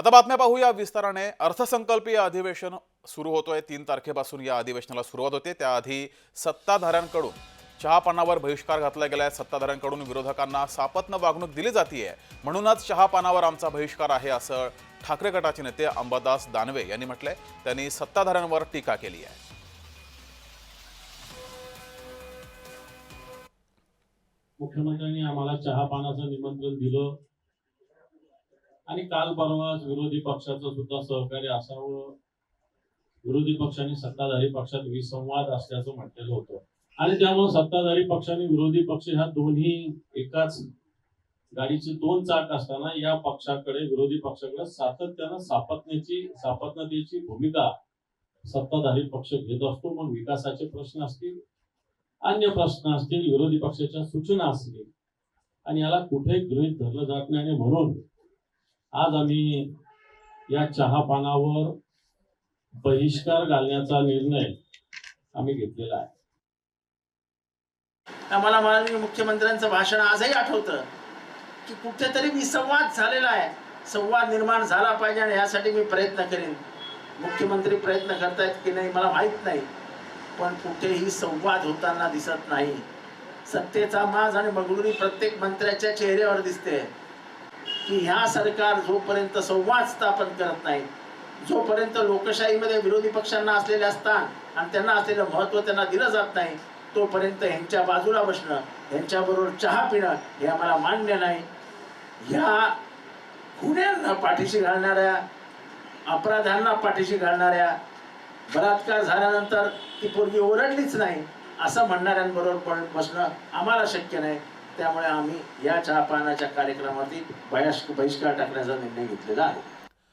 आता बातम्या पाहूया. विस्ताराने अर्थसंकल्पीय अधिवेशन सुरू होतोय. तीन तारखेपासून या अधिवेशनाला सुरुवात होते. त्याआधी सत्ताधाऱ्यांकडून चहापानावर बहिष्कार घातला गेलाय. सत्ताधाऱ्यांकडून विरोधकांना सापत्न वागणूक दिली जातीये. म्हणूनच चहापानावर आमचा बहिष्कार आहे असं ठाकरे गटाचे नेते अंबादास दानवे यांनी म्हटलंय. त्यांनी सत्ताधाऱ्यांवर टीका केली आहे. मुख्यमंत्र्यांनी आम्हाला चहापानाचं निमंत्रण दिलं. आणि काल परवाच विरोधी पक्षाचं सुद्धा सहकार्य असावं. विरोधी पक्षांनी सत्ताधारी पक्षात विसंवाद असल्याचं म्हटलेलं होतं. आणि त्यामुळे सत्ताधारी पक्षाने विरोधी पक्ष ह्या दोन्ही एकाच गाडीचे दोन चाक असताना या पक्षाकडे विरोधी पक्षाकडे सातत्यानं सापत्याची सापत्नतेची भूमिका सत्ताधारी पक्ष घेत असतो. मग विकासाचे प्रश्न असतील अन्य प्रश्न असतील विरोधी पक्षाच्या सूचना असतील. आणि याला कुठेही गृहीत धरलं जात नाही. आणि म्हणून आज आम्ही या चहा पानावर बहिष्कार घालण्याचा निर्णय आम्ही घेतलेला आहे. आम्हाला माननीय मुख्यमंत्र्यांचं भाषण आजही आठवतं की कुठेतरी विसंवाद झालेला आहे. संवाद निर्माण झाला पाहिजे आणि यासाठी मी प्रयत्न करेन. मुख्यमंत्री प्रयत्न करतायत की नाही मला माहीत नाही. पण कुठेही संवाद होताना दिसत नाही. सत्तेचा माज आणि बंगळुरी प्रत्येक मंत्र्याच्या चेहऱ्यावर दिसते. की ह्या सरकार जोपर्यंत संवाद स्थापन करत नाही जोपर्यंत लोकशाहीमध्ये विरोधी पक्षांना असलेले स्थान आणि त्यांना असलेलं महत्त्व त्यांना दिलं जात नाही तोपर्यंत ह्यांच्या बाजूला बसणं ह्यांच्याबरोबर चहा पिणं हे आम्हाला मान्य नाही. ह्या गुन्ह्यांना पाठीशी घालणाऱ्या अपराधांना पाठीशी घालणाऱ्या बलात्कार झाल्यानंतर ती पोरगी ओरडलीच नाही असं म्हणणाऱ्यांबरोबर पण बसणं आम्हाला शक्य नाही. त्यामुळे आम्ही या चहा पानाच्या कार्यक्रमावरती बहिष्कार टाकण्याचा निर्णय घेतलेला आहे.